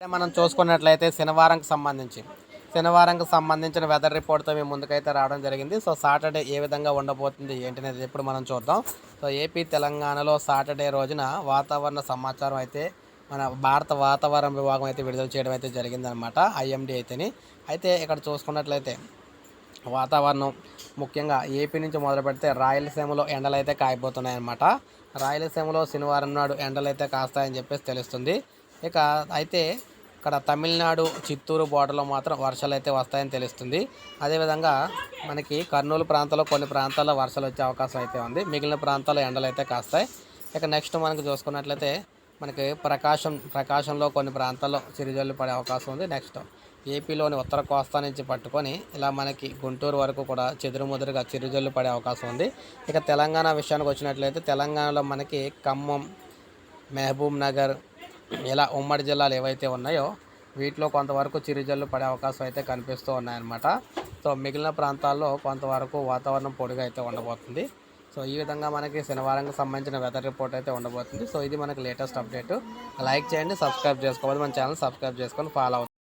మనం చూసుకున్నట్లయితే శనివారంకి సంబంధించి శనివారంకి సంబంధించిన వెదర్ రిపోర్ట్తో మేము ముందుకైతే రావడం జరిగింది. సో సాటర్డే ఏ విధంగా ఉండబోతుంది ఏంటనేది ఇప్పుడు మనం చూద్దాం. సో ఏపీ తెలంగాణలో సాటర్డే రోజున వాతావరణ సమాచారం అయితే మన భారత వాతావరణ విభాగం అయితే విడుదల చేయడం అయితే జరిగిందనమాట ఐఎండి అయితేని. అయితే ఇక్కడ చూసుకున్నట్లయితే వాతావరణం ముఖ్యంగా ఏపీ నుంచి మొదలు పెడితే రాయలసీమలో ఎండలు అయితే కాయబోతున్నాయన్నమాట. రాయలసీమలో శనివారం నాడు ఎండలు అయితే కాస్తాయని చెప్పేసి తెలుస్తుంది. ఇక అయితే ఇక్కడ తమిళనాడు చిత్తూరు బోర్డర్లో మాత్రం వర్షాలు అయితే వస్తాయని తెలుస్తుంది. అదేవిధంగా మనకి కర్నూలు ప్రాంతంలో కొన్ని ప్రాంతాల్లో వర్షాలు వచ్చే అవకాశం అయితే ఉంది. మిగిలిన ప్రాంతాల్లో ఎండలు అయితే కాస్తాయి. ఇక నెక్స్ట్ మనకి చూసుకున్నట్లయితే మనకి ప్రకాశం ప్రకాశంలో కొన్ని ప్రాంతాల్లో చిరుజల్లు పడే అవకాశం ఉంది. నెక్స్ట్ ఏపీలోని ఉత్తర కోస్తా నుంచి పట్టుకొని ఇలా మనకి గుంటూరు వరకు కూడా చెదురుముదురుగా చిరుజల్లు పడే అవకాశం ఉంది. ఇక తెలంగాణ విషయానికి వచ్చినట్లయితే తెలంగాణలో మనకి ఖమ్మం మహబూబ్ నగర్ ఇలా ఉమ్మడి జిల్లాలు ఏవైతే ఉన్నాయో వీటిలో కొంతవరకు చిరుజల్లు పడే అవకాశం అయితే కనిపిస్తూ ఉన్నాయన్నమాట. సో మిగిలిన ప్రాంతాల్లో కొంతవరకు వాతావరణం పొడిగా అయితే ఉండబోతుంది. సో ఈ విధంగా మనకి శనివారంకి సంబంధించిన వెదర్ రిపోర్ట్ అయితే ఉండబోతుంది. సో ఇది మనకి లేటెస్ట్ అప్డేట్ లైక్ చేయండి సబ్స్క్రైబ్ చేసుకోవాలి. మన ఛానల్ సబ్స్క్రైబ్ చేసుకొని ఫాలో అవుతుంది